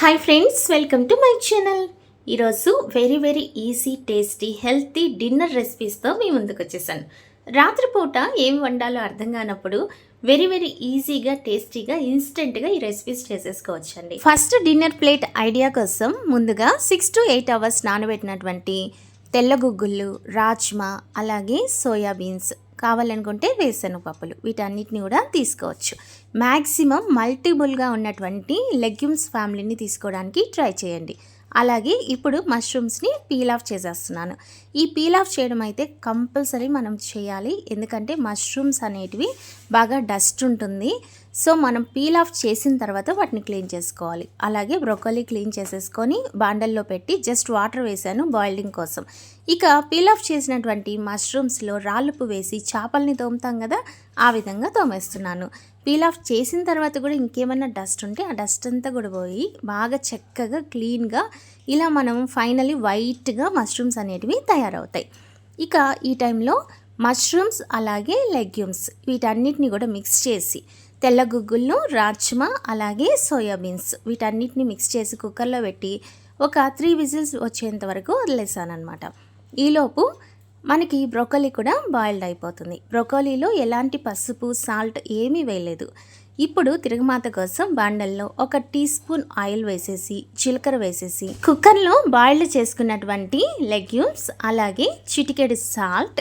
Hi friends welcome to my channel ఈరోజు very very easy tasty healthy dinner రెసిపీస్తో మీ ముందుకు వచ్చేసాను. రాత్రిపూట ఏం వండాలో అర్థం కానప్పుడు వెరీ వెరీ ఈజీగా టేస్టీగా ఇన్స్టెంట్గా ఈ రెసిపీస్ చేసేసుకోవచ్చండి. ఫస్ట్ డిన్నర్ ప్లేట్ ఐడియా కోసం ముందుగా సిక్స్ టు ఎయిట్ అవర్స్ నానబెట్టినటువంటి తెల్ల గుగ్గుళ్ళు రాజ్మా అలాగే సోయాబీన్స్ కావాలనుకుంటే వేరుశనగ పప్పులు వీటన్నిటిని కూడా తీసుకోవచ్చు. మ్యాక్సిమం మల్టిపుల్గా ఉన్నటువంటి లెగ్యూమ్స్ ఫ్యామిలీని తీసుకోవడానికి ట్రై చేయండి. అలాగే ఇప్పుడు మష్రూమ్స్ని పీల్ ఆఫ్ చేసేస్తున్నాను. ఈ పీల్ ఆఫ్ చేయడం అయితే కంపల్సరీ మనం చేయాలి. ఎందుకంటే మష్రూమ్స్ అనేటివి బాగా డస్ట్ ఉంటుంది. సో మనం పీల్ ఆఫ్ చేసిన తర్వాత వాటిని క్లీన్ చేసుకోవాలి. అలాగే బ్రొకోలీ క్లీన్ చేసేసుకొని బాండల్లో పెట్టి జస్ట్ వాటర్ వేసాను బాయిలింగ్ కోసం. ఇక పీల్ ఆఫ్ చేసినటువంటి మష్రూమ్స్లో రాళ్ళుపు వేసి చేపల్ని తోముతాం కదా ఆ విధంగా తోమేస్తున్నాను. పీల్ ఆఫ్ చేసిన తర్వాత కూడా ఇంకేమైనా డస్ట్ ఉంటే ఆ డస్ట్ అంతా కూడా పోయి బాగా చక్కగా క్లీన్గా ఇలా మనం ఫైనలీ వైట్గా మష్రూమ్స్ అనేటివి తయారవుతాయి. ఇక ఈ టైంలో మష్రూమ్స్ అలాగే లెగ్యూమ్స్ వీటన్నిటిని కూడా మిక్స్ చేసి తెల్ల గుగ్గులను రాజ్మా అలాగే సోయాబీన్స్ వీటన్నిటిని మిక్స్ చేసి కుక్కర్లో పెట్టి ఒక త్రీ విజిల్స్ వచ్చేంత వరకు వదిలేసాను అనమాట ఈలోపు మనకి బ్రొకోలీ కూడా బాయిల్డ్ అయిపోతుంది. బ్రొకోలీలో ఎలాంటి పసుపు సాల్ట్ ఏమీ వేయలేదు. ఇప్పుడు తిరుగుమాత కోసం బాండల్లో ఒక టీ స్పూన్ ఆయిల్ వేసేసి జీలకర్ర వేసేసి కుక్కర్లో బాయిల్డ్ చేసుకున్నటువంటి లెగ్యూమ్స్ అలాగే చిటికెడు సాల్ట్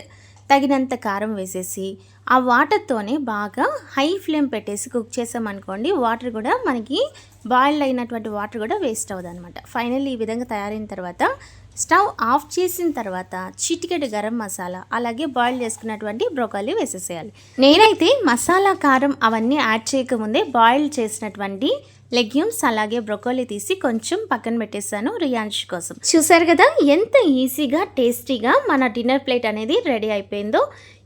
తగినంత కారం వేసేసి ఆ వాటర్తోనే బాగా హై ఫ్లేమ్ పెట్టేసి కుక్ చేసామనుకోండి వాటర్ కూడా మనకి బాయిల్ అయినటువంటి వాటర్ కూడా వేస్ట్ అవ్వదు అనమాట ఫైనల్ ఈ విధంగా తయారైన తర్వాత స్టవ్ ఆఫ్ చేసిన తర్వాత చిటికెడు గరం మసాలా అలాగే బాయిల్ చేసుకున్నటువంటి బ్రోకాలీ వేసేసేయాలి. నేనైతే మసాలా కారం అవన్నీ యాడ్ చేయకముందే బాయిల్ చేసినటువంటి లెగ్యూమ్స్ అలాగే బ్రొకోలీ తీసి కొంచెం పక్కన పెట్టేశాను రియాన్ష్ కోసం. చూసారు కదా ఎంత ఈజీగా టేస్టీగా మన డిన్నర్ ప్లేట్ అనేది రెడీ అయిపోయిందో.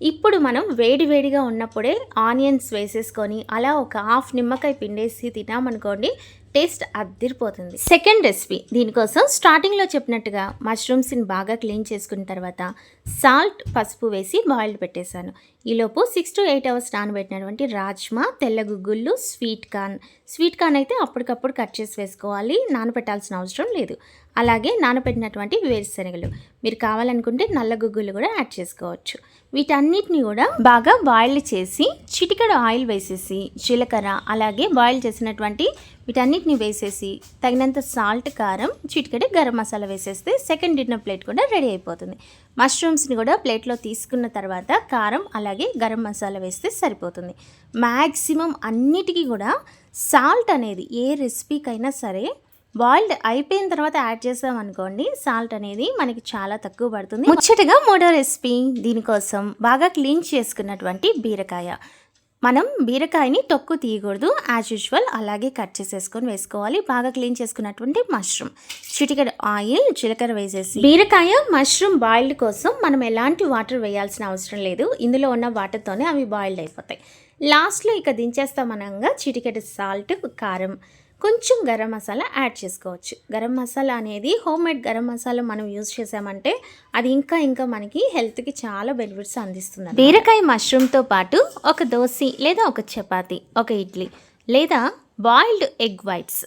ఇప్పుడు మనం వేడి వేడిగా ఉన్నప్పుడే ఆనియన్స్ వేసేసుకొని అలా ఒక హాఫ్ నిమ్మకాయ పిండేసి తినామనుకోండి టేస్ట్ అద్దిరిపోతుంది సెకండ్ రెసిపీ దీనికోసం స్టార్టింగ్లో చెప్పినట్టుగా మష్రూమ్స్ని బాగా క్లీన్ చేసుకున్న తర్వాత సాల్ట్ పసుపు వేసి బాయిల్డ్ పెట్టేశాను. ఈలోపు సిక్స్ టు ఎయిట్ అవర్స్ నానబెట్టినటువంటి రాజ్మా తెల్ల గుగ్గుళ్ళు స్వీట్ కార్న్. స్వీట్ కార్న్ అయితే అప్పటికప్పుడు కట్ చేసి వేసుకోవాలి నానబెట్టాల్సిన అవసరం లేదు. అలాగే నానబెట్టినటువంటి వేరుశనగలు. మీరు కావాలనుకుంటే నల్ల గుగ్గులు కూడా యాడ్ చేసుకోవచ్చు. వీటన్నిటిని కూడా బాగా బాయిల్ చేసి చిటికెడు ఆయిల్ వేసేసి జీలకర్ర అలాగే బాయిల్ చేసినటువంటి వీటన్నిటిని వేసేసి తగినంత సాల్ట్ కారం చిటికెడు గరం మసాలా వేసేస్తే సెకండ్ డిన్నర్ ప్లేట్ కూడా రెడీ అయిపోతుంది. మష్రూమ్స్ని కూడా ప్లేట్లో తీసుకున్న తర్వాత కారం అలాగే అలాగే గరం మసాలా వేస్తే సరిపోతుంది. మ్యాక్సిమం అన్నిటికీ కూడా సాల్ట్ అనేది ఏ రెసిపీకైనా సరే బాయిల్డ్ అయిపోయిన తర్వాత యాడ్ చేసామనుకోండి సాల్ట్ అనేది మనకి చాలా తక్కువ పడుతుంది. ముచ్చటగా మూడో రెసిపీ దీనికోసం బాగా క్లీన్ చేసుకున్నటువంటి బీరకాయ. మనం బీరకాయని తొక్కు తీయకూడదు యాజ్ యూజువల్ అలాగే కట్ చేసేసుకొని వేసుకోవాలి. బాగా క్లీన్ చేసుకున్నటువంటి మష్రూమ్ చిటికెడ్ ఆయిల్ జీలకర్ర వేసేసి బీరకాయ మష్రూమ్ బాయిల్డ్ కోసం మనం ఎలాంటి వాటర్ వేయాల్సిన అవసరం లేదు. ఇందులో ఉన్న వాటర్తోనే అవి బాయిల్డ్ అయిపోతాయి. లాస్ట్లో ఇక దించేస్తామనంగా చిటికెడు సాల్ట్ కారం. కొంచెం గరం మసాలా యాడ్ చేసుకోవచ్చు. గరం మసాలా అనేది హోమ్ మేడ్ గరం మసాలా మనం యూజ్ చేసామంటే అది ఇంకా ఇంకా మనకి హెల్త్కి చాలా బెనిఫిట్స్ అందిస్తుంది బీరకాయ మష్రూమ్తో పాటు ఒక దోశ లేదా ఒక చపాతి ఒక ఇడ్లీ లేదా బాయిల్డ్ ఎగ్ వైట్స్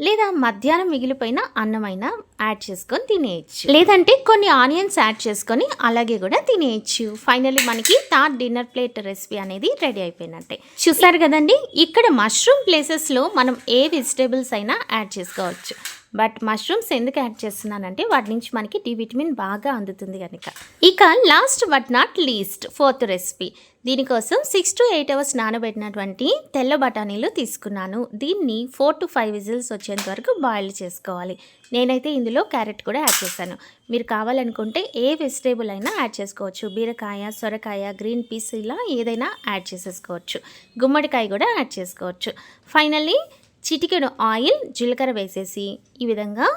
లేదా మధ్యాహ్నం మిగిలిపోయిన అన్నమైనా యాడ్ చేసుకొని తినేయచ్చు. లేదంటే కొన్ని ఆనియన్స్ యాడ్ చేసుకొని అలాగే కూడా తినేయచ్చు. ఫైనల్లీ మనకి థర్డ్ డిన్నర్ ప్లేట్ రెసిపీ అనేది రెడీ అయిపోయినట్టే. చూసారు కదండి? ఇక్కడ మష్రూమ్ ప్లేసెస్లో మనం ఏ వెజిటేబుల్స్ అయినా యాడ్ చేసుకోవచ్చు. బట్ మష్రూమ్స్ ఎందుకు యాడ్ చేస్తున్నానంటే వాటి నుంచి మనకి డి విటమిన్ బాగా అందుతుంది కనుక. ఇక last but not least fourth recipe. దీనికోసం సిక్స్ టు ఎయిట్ అవర్స్ నానబెట్టినటువంటి తెల్ల బఠానీలు తీసుకున్నాను. దీన్ని ఫోర్ టు ఫైవ్ విజిల్స్ వచ్చేంత వరకు బాయిల్ చేసుకోవాలి. నేనైతే ఇందులో క్యారెట్ కూడా యాడ్ చేశాను. మీరు కావాలనుకుంటే ఏ వెజిటేబుల్ అయినా యాడ్ చేసుకోవచ్చు. బీరకాయ సొరకాయ గ్రీన్ పీస్ ఇలా ఏదైనా యాడ్ చేసేసుకోవచ్చు. గుమ్మడికాయ కూడా యాడ్ చేసుకోవచ్చు. ఫైనల్లీ చిటికెడు ఆయిల్ జీలకర్ర వేసేసి ఈ విధంగా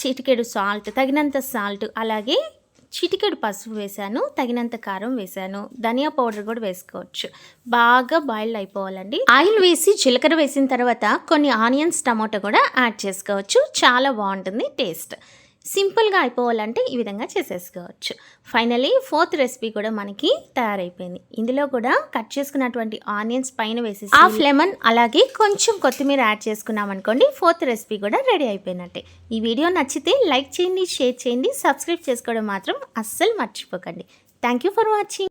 చిటికెడు సాల్ట్ తగినంత సాల్ట్ అలాగే చిటికెడు పసుపు వేసాను తగినంత కారం వేసాను ధనియా పౌడర్ కూడా వేసుకోవచ్చు. బాగా బాయిల్ అయిపోవాలండి. ఆయిల్ వేసి జీలకర్ర వేసిన తర్వాత కొన్ని ఆనియన్స్ టమాటో కూడా యాడ్ చేసుకోవచ్చు. చాలా బాగుంటుంది టేస్ట్. సింపుల్గా అయిపోవాలంటే ఈ విధంగా చేసేసుకోవచ్చు. ఫైనలీ ఫోర్త్ రెసిపీ కూడా మనకి తయారైపోయింది. ఇందులో కూడా కట్ చేసుకున్నటువంటి ఆనియన్స్ పైన వేసేసి హాఫ్ లెమన్ అలాగే కొంచెం కొత్తిమీర యాడ్ చేసుకున్నాం అనుకోండి ఫోర్త్ రెసిపీ కూడా రెడీ అయిపోయినట్టే. ఈ వీడియో నచ్చితే లైక్ చేయండి షేర్ చేయండి సబ్స్క్రైబ్ చేసుకోవడం మాత్రం అస్సలు మర్చిపోకండి. Thank you for watching